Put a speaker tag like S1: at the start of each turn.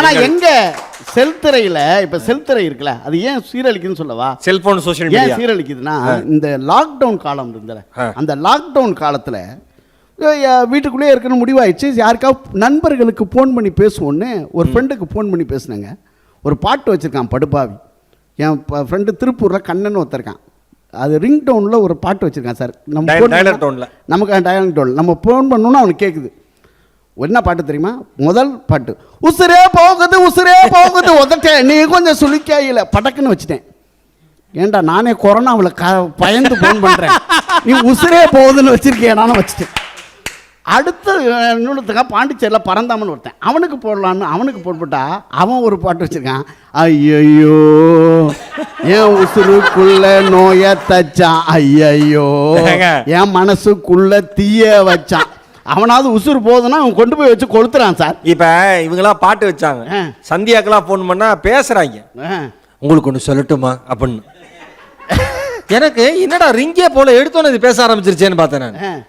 S1: ஆனா எங்க செல்திரையில இப்ப செல்திரை இருக்குல்ல அது ஏன் சீரழிக்குதுன்னு சொல்லவா?
S2: செல்போன் சோஷியல்
S1: ஏன்
S2: மீடியா
S1: சீரழிக்குதுன்னா இந்த லாக்டவுன் காலம் இருந்தல. அந்த லாக்டவுன் காலத்துல வீட்டுக்குள்ளேயே இருக்கணும் முடிவாயிடுச்சு. யாருக்காவது நண்பர்களுக்கு ஃபோன் பண்ணி பேசுவோன்னு ஒரு ஃப்ரெண்டுக்கு ஃபோன் பண்ணி பேசுனேங்க. ஒரு பாட்டு வச்சிருக்கான் படுபாவி. என் ஃப்ரெண்டு திருப்பூரில் கண்ணன் ஒருத்தருக்கான் அது ரிங் டவுனில் ஒரு பாட்டு வச்சிருக்கான் சார். நம்ம. நமக்கு டயல் டோல் நம்ம ஃபோன் பண்ணோன்னா அவனுக்கு கேட்குது என்ன பாட்டு தெரியுமா? முதல் பாட்டு. உசுரே போகுது உசுரே போகுது. உதட்டேன் நீ கொஞ்சம் சுளிக்காயில படக்குன்னு வச்சுட்டேன். ஏன்டா நானே கொரோனாவில் க பயந்து ஃபோன் பண்ணுறேன் நீ உசுரே போகுதுன்னு வச்சிருக்கியா? நானும் வச்சுட்டேன். அடுத்து இன்னொருத்தக்கா பாண்டிச்சேரியில் பறந்தாமன் ஒருத்தன். அவனுக்கு போடலான்னு அவனுக்கு போட்டுவிட்டா அவன் ஒரு பாட்டு வச்சிருக்கான். ஐயையோ என் உசுருக்குள்ள நோய தச்சான். ஐயையோ? என் மனசுக்குள்ள தீய வச்சான். அவனாவது உசுறு போகுதுன்னா அவன் கொண்டு போய் வச்சு கொளுத்துறான் சார்
S2: இப்ப இவங்கெல்லாம் பாட்டு வச்சாங்க. சந்தியாக்கெல்லாம் ஃபோன் பண்ணா பேசுறாங்க
S1: ஆ.
S2: உங்களுக்கு ஒன்று சொல்லட்டுமா அப்படின்னு எனக்கு என்னடா ரிங்கே போல எடுத்தோன்னு இது பேச ஆரம்பிச்சிருச்சேன்னு பார்த்தேன் நான்.